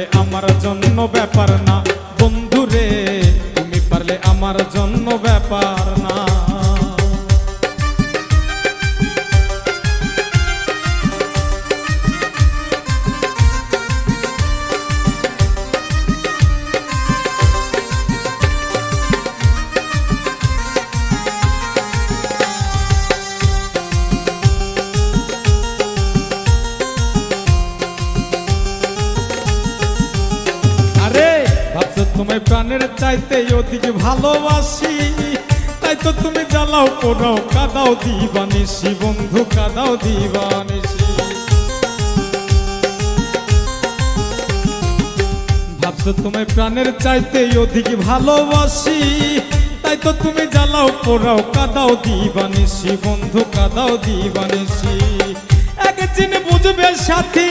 পারলে আমার জন্য ব্যাপার না। বন্ধুরে তুমি পারলে আমার জন্য ব্যাপার না। ভাবছ তোমায় প্রাণের চাইতে ওদিকে ভালোবাসি। তাই তো তুমি জ্বালাও, পোড়াও, কাদাও দিবানিসি বন্ধু, কাদাও দিবানিসি ভাবছ তোমায় প্রাণের চাইতে ওদিকে ভালোবাসি। তাই তো তুমি জ্বালাও, পোড়াও, কাদাও দিবানিসি বন্ধু, কাদাও দিবানিসি একদিন বুঝবে সাথী।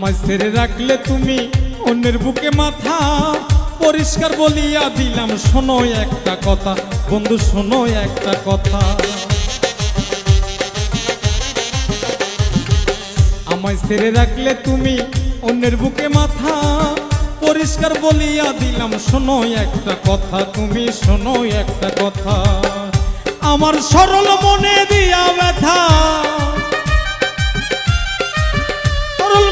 আমায় ছেড়ে রাখলে তুমি অন্যের বুকে মাথা। পরিষ্কার বলিয়া দিলাম, শোনো একটা কথা। বন্ধু, শোনো একটা কথা। আমায় ছেড়ে রাখলে তুমি অন্যের বুকে মাথা। পরিষ্কার বলিয়া দিলাম, শোনো একটা কথা। তুমি শোনো একটা কথা। আমার সরল মনে দিয়া ব্যথা।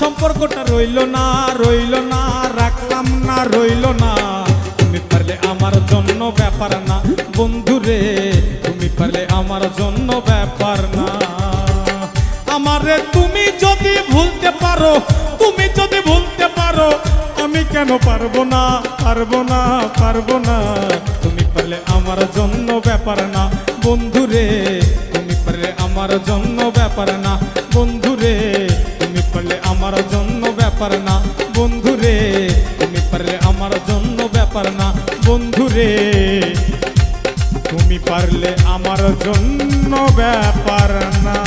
সম্পর্কটা রইল না রইল না, রাখলাম না, রইল না। তুমি পারলে আমার জন্য ব্যাপার না বন্ধুরে তুমি পারলে আমার জন্য ব্যাপার না। আমারে তুমি যদি ভুলতে পারো, তুমি যদি ভুলতে পারো, আমি কেন পারব না পারব না পারব না? তুমি পারলে আমার জন্য ব্যাপার না বন্ধুরে তুমি পারলে আমার জন্য ব্যাপার না ব্যাপার না। বন্ধুরে তুমি পারলে আমার জন্য ব্যাপার না। বন্ধুরে তুমি পারলে আমার জন্য ব্যাপার না।